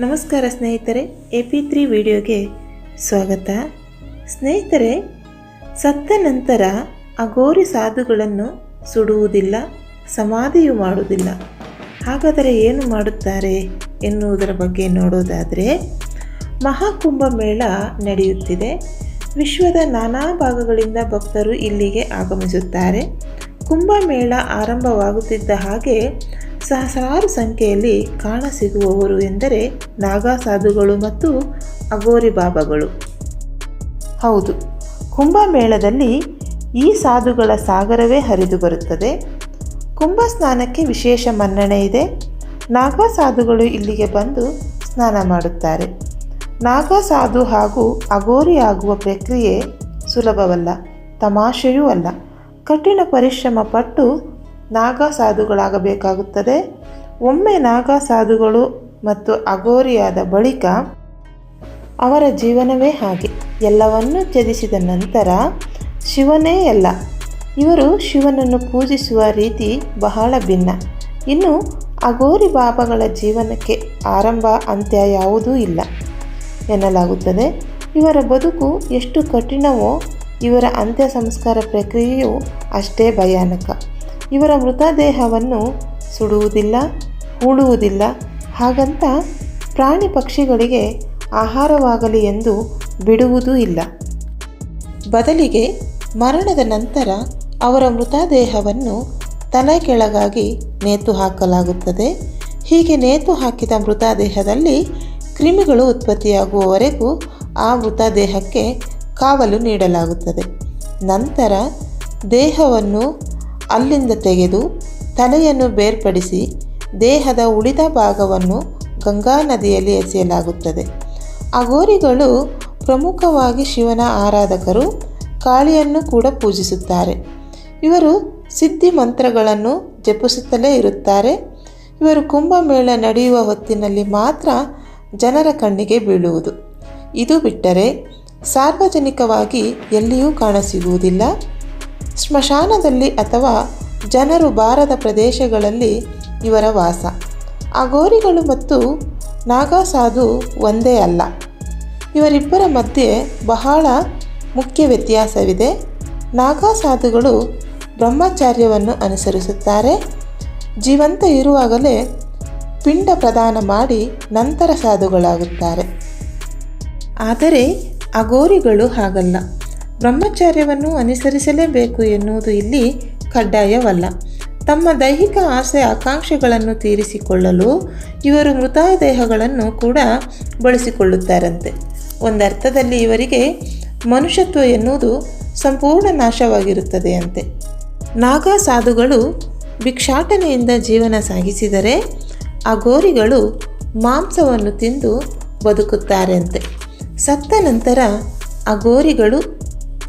ನಮಸ್ಕಾರ ಸ್ನೇಹಿತರೆ, A P three ವಿಡಿಯೋಗೆ ಸ್ವಾಗತ. ಸ್ನೇಹಿತರೆ, ಸತ್ತ ನಂತರ ಅಗೋರಿ ಸಾಧುಗಳನ್ನು ಸುಡುವುದಿಲ್ಲ, ಸಮಾಧಿಯು ಮಾಡುವುದಿಲ್ಲ. ಹಾಗಾದರೆ ಏನು ಮಾಡುತ್ತಾರೆ ಎನ್ನುವುದರ ಬಗ್ಗೆ ನೋಡೋದಾದರೆ, ಮಹಾಕುಂಭ ಮೇಳ ನಡೆಯುತ್ತಿದೆ. ವಿಶ್ವದ ನಾನಾ ಭಾಗಗಳಿಂದ ಭಕ್ತರು ಇಲ್ಲಿಗೆ ಆಗಮಿಸುತ್ತಾರೆ. ಕುಂಭಮೇಳ ಆರಂಭವಾಗುತ್ತಿದ್ದ ಹಾಗೆ ಸಹಸ್ರಾರು ಸಂಖ್ಯೆಯಲ್ಲಿ ಕಾಣಸಿಗುವವರು ಎಂದರೆ ನಾಗಾ ಸಾಧುಗಳು ಮತ್ತು ಅಗೋರಿ ಬಾಬಾಗಳು. ಹೌದು, ಕುಂಭಮೇಳದಲ್ಲಿ ಈ ಸಾಧುಗಳ ಸಾಗರವೇ ಹರಿದು ಬರುತ್ತದೆ. ಕುಂಭ ಸ್ನಾನಕ್ಕೆ ವಿಶೇಷ ಮನ್ನಣೆ ಇದೆ. ನಾಗಾ ಸಾಧುಗಳು ಇಲ್ಲಿಗೆ ಬಂದು ಸ್ನಾನ ಮಾಡುತ್ತಾರೆ. ನಾಗಾ ಸಾಧು ಹಾಗೂ ಅಗೋರಿ ಆಗುವ ಪ್ರಕ್ರಿಯೆ ಸುಲಭವಲ್ಲ, ತಮಾಷೆಯೂ ಅಲ್ಲ. ಕಠಿಣ ಪರಿಶ್ರಮ ಪಟ್ಟು ನಾಗಾ ಸಾಧುಗಳಾಗಬೇಕಾಗುತ್ತದೆ ಒಮ್ಮೆ ನಾಗ ಸಾಧುಗಳು ಮತ್ತು ಅಗೋರಿಯಾದ ಬಳಿಕ ಅವರ ಜೀವನವೇ ಹಾಗೆ. ಎಲ್ಲವನ್ನೂ ತ್ಯಜಿಸಿದ ನಂತರ ಶಿವನೇ ಎಲ್ಲ ಇವರು ಶಿವನನ್ನು ಪೂಜಿಸುವ ರೀತಿ ಬಹಳ ಭಿನ್ನ. ಇನ್ನು ಅಗೋರಿ ಬಾಬಾಗಳ ಜೀವನಕ್ಕೆ ಆರಂಭ ಅಂತ್ಯ ಯಾವುದೂ ಇಲ್ಲ ಎನ್ನಲಾಗುತ್ತದೆ. ಇವರ ಬದುಕು ಎಷ್ಟು ಕಠಿಣವೋ ಇವರ ಅಂತ್ಯ ಸಂಸ್ಕಾರ ಪ್ರಕ್ರಿಯೆಯು ಅಷ್ಟೇ ಭಯಾನಕ. ಇವರ ಮೃತದೇಹವನ್ನು ಸುಡುವುದಿಲ್ಲ, ಹೂಳುವುದಿಲ್ಲ. ಹಾಗಂತ ಪ್ರಾಣಿ ಪಕ್ಷಿಗಳಿಗೆ ಆಹಾರವಾಗಲಿ ಎಂದು ಬಿಡುವುದೂ ಇಲ್ಲ. ಬದಲಿಗೆ ಮರಣದ ನಂತರ ಅವರ ಮೃತದೇಹವನ್ನು ತಲೆ ಕೆಳಗಾಗಿ ನೇತು ಹಾಕಲಾಗುತ್ತದೆ. ಹೀಗೆ ನೇತು ಹಾಕಿದ ಮೃತದೇಹದಲ್ಲಿ ಕ್ರಿಮಿಗಳು ಉತ್ಪತ್ತಿಯಾಗುವವರೆಗೂ ಆ ಮೃತದೇಹಕ್ಕೆ ಕಾವಲು ನೀಡಲಾಗುತ್ತದೆ. ನಂತರ ದೇಹವನ್ನು ಅಲ್ಲಿಂದ ತೆಗೆದು ತಲೆಯನ್ನು ಬೇರ್ಪಡಿಸಿ ದೇಹದ ಉಳಿದ ಭಾಗವನ್ನು ಗಂಗಾ ನದಿಯಲ್ಲಿ ಎಸೆಯಲಾಗುತ್ತದೆ. ಅಗೋರಿಗಳು ಪ್ರಮುಖವಾಗಿ ಶಿವನ ಆರಾಧಕರು ಕಾಳಿಯನ್ನು ಕೂಡ ಪೂಜಿಸುತ್ತಾರೆ. ಇವರು ಸಿದ್ಧಿ ಮಂತ್ರಗಳನ್ನು ಜಪಿಸುತ್ತಲೇ ಇರುತ್ತಾರೆ. ಇವರು ಕುಂಭಮೇಳ ನಡೆಯುವ ಹೊತ್ತಿನಲ್ಲಿ ಮಾತ್ರ ಜನರ ಕಣ್ಣಿಗೆ ಬೀಳುವುದು. ಇದು ಬಿಟ್ಟರೆ ಸಾರ್ವಜನಿಕವಾಗಿ ಎಲ್ಲಿಯೂ ಕಾಣಸಿಗುವುದಿಲ್ಲ. ಸ್ಮಶಾನದಲ್ಲಿ ಅಥವಾ ಜನರು ಬಾರದ ಪ್ರದೇಶಗಳಲ್ಲಿ ಇವರ ವಾಸ. ಅಗೋರಿಗಳು ಮತ್ತು ನಾಗಾಸಾಧು ಒಂದೇ ಅಲ್ಲ. ಇವರಿಬ್ಬರ ಮಧ್ಯೆ ಬಹಳ ಮುಖ್ಯ ವ್ಯತ್ಯಾಸವಿದೆ. ನಾಗಾಸಾಧುಗಳು ಬ್ರಹ್ಮಚಾರ್ಯವನ್ನು ಅನುಸರಿಸುತ್ತಾರೆ. ಜೀವಂತ ಇರುವಾಗಲೇ ಪಿಂಡ ಪ್ರದಾನ ಮಾಡಿ ನಂತರ ಸಾಧುಗಳಾಗುತ್ತಾರೆ. ಆದರೆ ಅಗೋರಿಗಳು ಹಾಗಲ್ಲ. ಬ್ರಹ್ಮಚಾರ್ಯವನ್ನು ಅನುಸರಿಸಲೇಬೇಕು ಎನ್ನುವುದು ಇಲ್ಲಿ ಕಡ್ಡಾಯವಲ್ಲ. ತಮ್ಮ ದೈಹಿಕ ಆಸೆ ಆಕಾಂಕ್ಷೆಗಳನ್ನು ತೀರಿಸಿಕೊಳ್ಳಲು ಇವರು ಮೃತದೇಹಗಳನ್ನು ಕೂಡ ಬಳಸಿಕೊಳ್ಳುತ್ತಾರಂತೆ. ಒಂದರ್ಥದಲ್ಲಿ ಇವರಿಗೆ ಮನುಷ್ಯತ್ವ ಎನ್ನುವುದು ಸಂಪೂರ್ಣ ನಾಶವಾಗಿರುತ್ತದೆ ಅಂತೆ. ನಾಗಾ ಸಾಧುಗಳು ಭಿಕ್ಷಾಟನೆಯಿಂದ ಜೀವನ ಸಾಗಿಸಿದರೆ ಅಗೋರಿಗಳು ಮಾಂಸವನ್ನು ತಿಂದು ಬದುಕುತ್ತಾರಂತೆ. ಸತ್ತ ನಂತರ ಅಗೋರಿಗಳು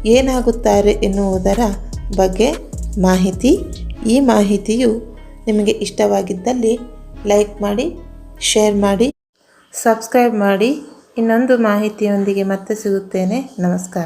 ಏನಾಗುತ್ತಾರೆ ಎನ್ನುವುದರ ಬಗ್ಗೆ ಮಾಹಿತಿ. ಈ ಮಾಹಿತಿಯು ನಿಮಗೆ ಇಷ್ಟವಾಗಿದ್ದಲ್ಲಿ ಲೈಕ್ ಮಾಡಿ, ಶೇರ್ ಮಾಡಿ, ಸಬ್ಸ್ಕ್ರೈಬ್ ಮಾಡಿ. ಇನ್ನೊಂದು ಮಾಹಿತಿಯೊಂದಿಗೆ ಮತ್ತೆ ಸಿಗುತ್ತೇನೆ. ನಮಸ್ಕಾರ.